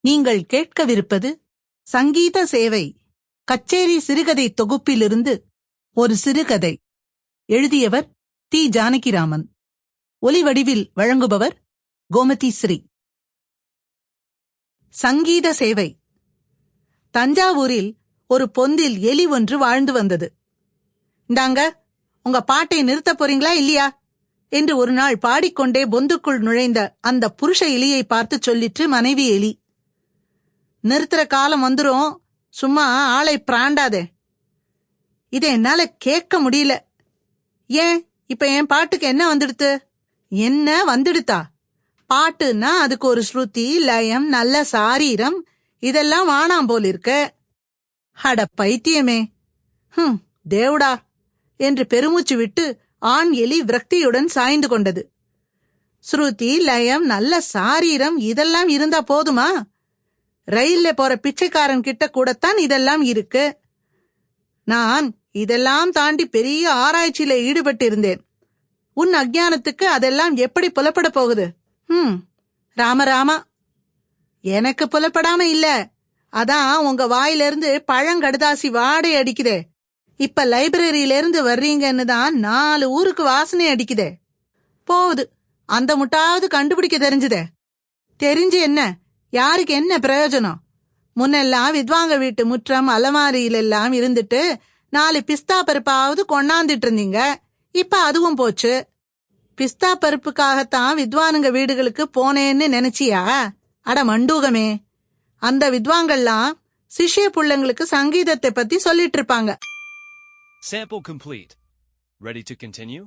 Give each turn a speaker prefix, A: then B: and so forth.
A: நீங்கள் கேட்கவிருப்பது சங்கீத சேவை. கச்சேரி சிறுகதை தொகுப்பிலிருந்து ஒரு சிறுகதை. எழுதியவர் தி. ஜானகிராமன். ஒலிவடிவில் வழங்குபவர் கோமதி ஸ்ரீ. சங்கீத சேவை. தஞ்சாவூரில் ஒரு பொந்தில் எலி ஒன்று வாழ்ந்து வந்தது. இந்தாங்க உங்க பாட்டை நிறுத்தப் போறீங்களா இல்லையா? என்று ஒரு நாள் பாடிக்கொண்டே பொந்துக்குள் நுழைந்த அந்த புருஷ எலியை பார்த்து சொல்லிற்று மனைவி எலி. நிறுத்துற காலம் வந்துரும். சும்மா ஆளை பிராண்டாதே. இதை என்னால கேட்க முடியல. ஏன்? இப்ப என் பாட்டுக்கு என்ன வந்துடுத்து? என்ன வந்துடுதா பாட்டுன்னா அதுக்கு ஒரு ஸ்ருதி லயம் நல்ல சாரீரம். இதெல்லாம் வானாம் போல் இருக்க. அட பைத்தியமே. ஹம் தேவுடா. என்று பெருமூச்சு விட்டு ஆண் எலி விரக்தியுடன் சாய்ந்து கொண்டது. ஸ்ருதி லயம் நல்ல சாரீரம் இதெல்லாம் இருந்தா போதுமா? ரயில்ல போற பிச்சைக்காரன் கிட்ட கூடத்தான் இதெல்லாம் இருக்கு. நான் இதெல்லாம் தாண்டி பெரிய ஆராய்ச்சியில ஈடுபட்டு இருந்தேன் உன் அஜானத்துக்கு அதெல்லாம் எப்படி புலப்பட போகுது? ஹம். ராமராமா எனக்கு புலப்படாம இல்ல. அதான் உங்க வாயிலிருந்து பழங்கடுதாசி வாடை அடிக்குதே. இப்ப லைப்ரரியில இருந்து வர்றீங்கன்னு தான் நாலு ஊருக்கு வாசனை அடிக்குதே. போகுது. அந்த முட்டாவது கண்டுபிடிக்க தெரிஞ்சுதே. தெரிஞ்சு என்ன? யாருக்கு என்ன பிரயோஜனம்? முன்னெல்லாம் வித்வாங்க வீட்டு முற்றம் அலமாரியிலெல்லாம் இருந்துட்டு நாலு பிஸ்தா பருப்பாவது கொண்டாந்துட்டு இருந்தீங்க இப்ப அதுவும் போச்சு. பிஸ்தா பருப்புக்காகத்தான் வித்வானுங்க வீடுகளுக்கு போனேன்னு நினைச்சியா? அட மண்டூகமே. அந்த வித்வாங்கள்லாம் சிஷ்ய புள்ளங்களுக்கு சங்கீதத்தை பத்தி சொல்லிட்டு இருப்பாங்க
B: Sample complete. Ready to continue?